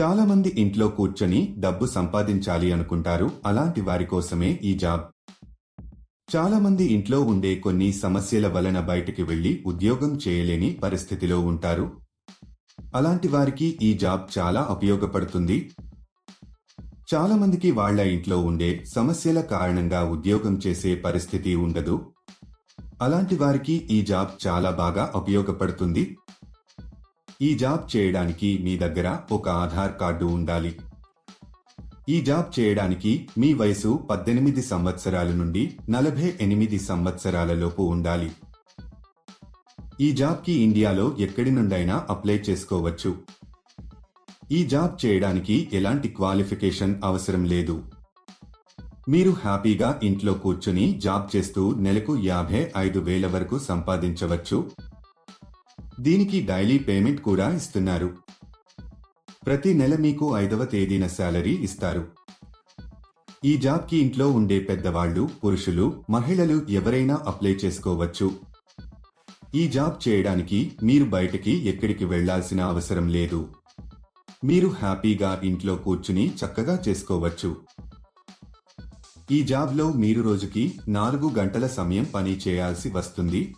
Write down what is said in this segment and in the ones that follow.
చాలా మంది ఇంట్లో కూర్చొని డబ్బు సంపాదించాలి అనుకుంటారు. అలాంటి వారి కోసమే ఈ జాబ్. చాలా మంది ఇంట్లో ఉండే కొన్ని సమస్యల వలన బయటికి వెళ్ళి ఉద్యోగం చేయలేని పరిస్థితిలో ఉంటారు. అలాంటి వారికి ఈ జాబ్ చాలా ఉపయోగపడుతుంది. చాలా మందికి వాళ్ళ ఇంట్లో ఉండే సమస్యల కారణంగా ఉద్యోగం చేసే పరిస్థితి ఉండదు. అలాంటి వారికి ఈ జాబ్ చాలా బాగా ఉపయోగపడుతుంది. ఈ జాబ్ చేయడానికి మీ దగ్గర ఒక ఆధార్ కార్డు ఉండాలి. ఈ జాబ్ చేయడానికి మీ వయసు పద్దెనిమిది సంవత్సరాల నుండి నలభై ఎనిమిది సంవత్సరాలలోపు ఉండాలి. ఈ జాబ్కి ఇండియాలో ఎక్కడి నుండైనా అప్లై చేసుకోవచ్చు. ఈ జాబ్ చేయడానికి ఎలాంటి క్వాలిఫికేషన్ అవసరం లేదు. మీరు హ్యాపీగా ఇంట్లో కూర్చుని జాబ్ చేస్తూ నెలకు యాభై ఐదు వేల వరకు సంపాదించవచ్చు. దీనికి డైలీ పేమెంట్ కూడా ఇస్తున్నారు. ప్రతి నెల మీకు ఐదవ తేదీన శాలరీ ఇస్తారు. ఈ జాబ్కి ఇంట్లో ఉండే పెద్దవాళ్ళు పురుషులు మహిళలు ఎవరైనా అప్లై చేసుకోవచ్చు. ఈ జాబ్ చేయడానికి మీరు బయటకి ఎక్కడికి వెళ్ళాల్సిన అవసరం లేదు. మీరు హ్యాపీగా ఇంట్లో కూర్చుని చక్కగా చేసుకోవచ్చు. ఈ జాబ్లో మీరు రోజుకి నాలుగు గంటల సమయం పని చేయాల్సి వస్తుంది.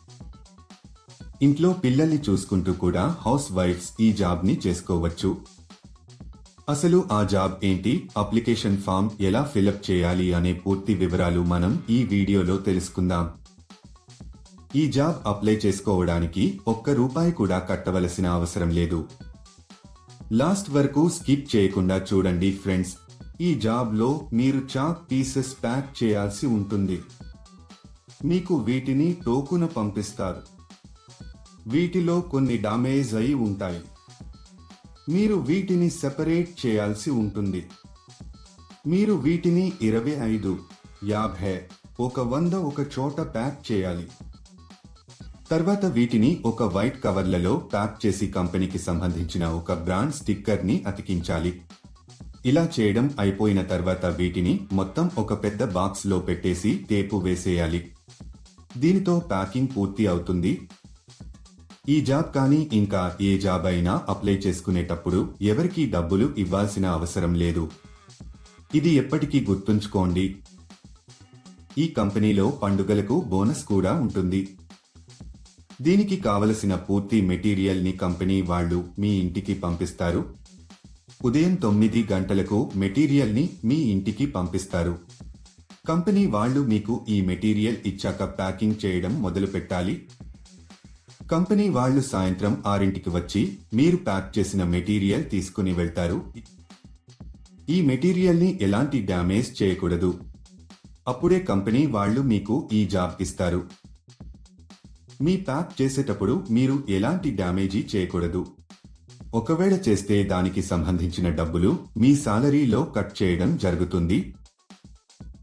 ఇంట్లో పిల్లల్ని చూసుకుంటూ కూడా హౌస్ వైఫ్స్ ఈ జాబ్ని చేసుకోవచ్చు. అసలు ఆ జాబ్ ఏంటి? అప్లికేషన్ ఫామ్ ఎలా ఫిలప్ చేయాలి అనే పూర్తి వివరాలు మనం ఈ వీడియోలో తెలుసుకుందాం. ఈ జాబ్ అప్లై చేసుకోవడానికి ఒక్క రూపాయి కూడా కట్టవలసిన అవసరం లేదు. లాస్ట్ వరకు స్కిప్ చేయకుండా చూడండి ఫ్రెండ్స్. ఈ జాబ్లో మీరు చాక్ పీసెస్ ప్యాక్ చేయాల్సి ఉంటుంది. మీకు వీటిని టోకున పంపిస్తారు. వీటిలో కొన్ని డామేజ్ అయి ఉంటాయి. మీరు వీటిని సెపరేట్ చేయాల్సి ఉంటుంది. మీరు వీటిని ఇరవై ఐదు యాభై ఒక వంద ఒక చోట ప్యాక్ చేయాలి. తర్వాత వీటిని ఒక వైట్ కవర్లలో ప్యాక్ చేసి కంపెనీకి సంబంధించిన ఒక బ్రాండ్ స్టిక్కర్ని అతికించాలి. ఇలా చేయడం అయిపోయిన తర్వాత వీటిని మొత్తం ఒక పెద్ద బాక్స్లో పెట్టేసి టేపు వేసేయాలి. దీనితో ప్యాకింగ్ పూర్తి అవుతుంది. ఈ జాబ్ కానీ ఇంకా ఏ జాబ్ అయినా అప్లై చేసుకునేటప్పుడు ఎవరికీ డబ్బులు ఇవ్వాల్సిన అవసరం లేదు. ఇది ఎప్పటికీ గుర్తుంచుకోండి. ఈ కంపెనీలో పండుగలకు బోనస్ కూడా ఉంటుంది. దీనికి కావలసిన పూర్తి మెటీరియల్ని కంపెనీ వాళ్ళు మీ ఇంటికి పంపిస్తారు. ఉదయం తొమ్మిది గంటలకు మెటీరియల్ని మీ ఇంటికి పంపిస్తారు. కంపెనీ వాళ్ళు మీకు ఈ మెటీరియల్ ఇచ్చాక ప్యాకింగ్ చేయడం మొదలు పెట్టాలి కంపెనీ వాళ్ళు సాయంత్రం ఆరింటికి వచ్చి మీరు ప్యాక్ చేసిన మెటీరియల్ తీసుకుని వెళ్తారు. ఈ మెటీరియల్ని ఎలాంటి డ్యామేజ్ చేయకూడదు. అప్పుడే కంపెనీ వాళ్ళు మీకు ఈ జాబ్ ఇస్తారు. మీ ప్యాక్ చేసేటప్పుడు మీరు ఎలాంటి డ్యామేజీ చేయకూడదు. ఒకవేళ చేస్తే దానికి సంబంధించిన డబ్బులు మీ సాలరీలో కట్ చేయడం జరుగుతుంది.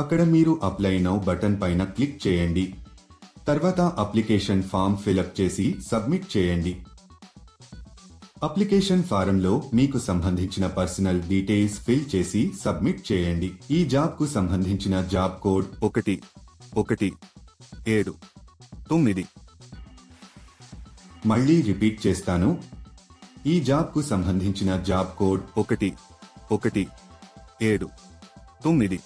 అక్కడ మీరు అప్లై నౌ బటన్ పైన క్లిక్ చేయండి. తర్వాత అప్లికేషన్ ఫామ్ ఫిలప్ చేసి సబ్మిట్ చేయండి. అప్లికేషన్ ఫారంలో మీకు సంబంధించిన పర్సనల్ డీటెయిల్స్ ఫిల్ చేసి సబ్మిట్ చేయండి. ఈ జాబ్కు సంబంధించిన జాబ్ కోడ్ ఒకటి ఒకటి ఏడు తొమ్మిది. మళ్ళీ రిపీట్ చేస్తాను. ఈ జాబ్కు సంబంధించిన జాబ్ కోడ్ ఒకటి ఒకటి ఏడు తొమ్మిది.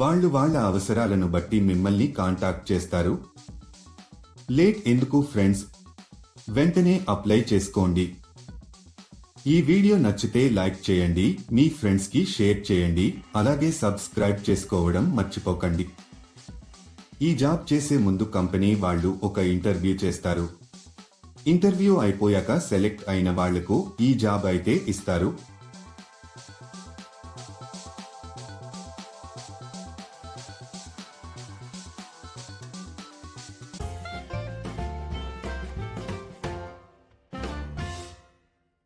వాళ్ళు వాళ్ళ అవసరాలను బట్టి మిమ్మల్ని కాంటాక్ట్ చేస్తారు. లేట్ ఎందుకు ఫ్రెండ్స్? వెంటనే అప్లై చేసుకోండి. ఈ వీడియో నచ్చితే లైక్ చేయండి మీ ఫ్రెండ్స్కి షేర్ చేయండి అలాగే సబ్స్క్రైబ్ చేసుకోవడం మర్చిపోకండి. ఈ జాబ్ చేసే ముందు కంపెనీ వాళ్ళు ఒక ఇంటర్వ్యూ చేస్తారు. ఇంటర్వ్యూ అయిపోయాక సెలెక్ట్ అయిన వాళ్ళకు ఈ జాబ్ అయితే ఇస్తారు.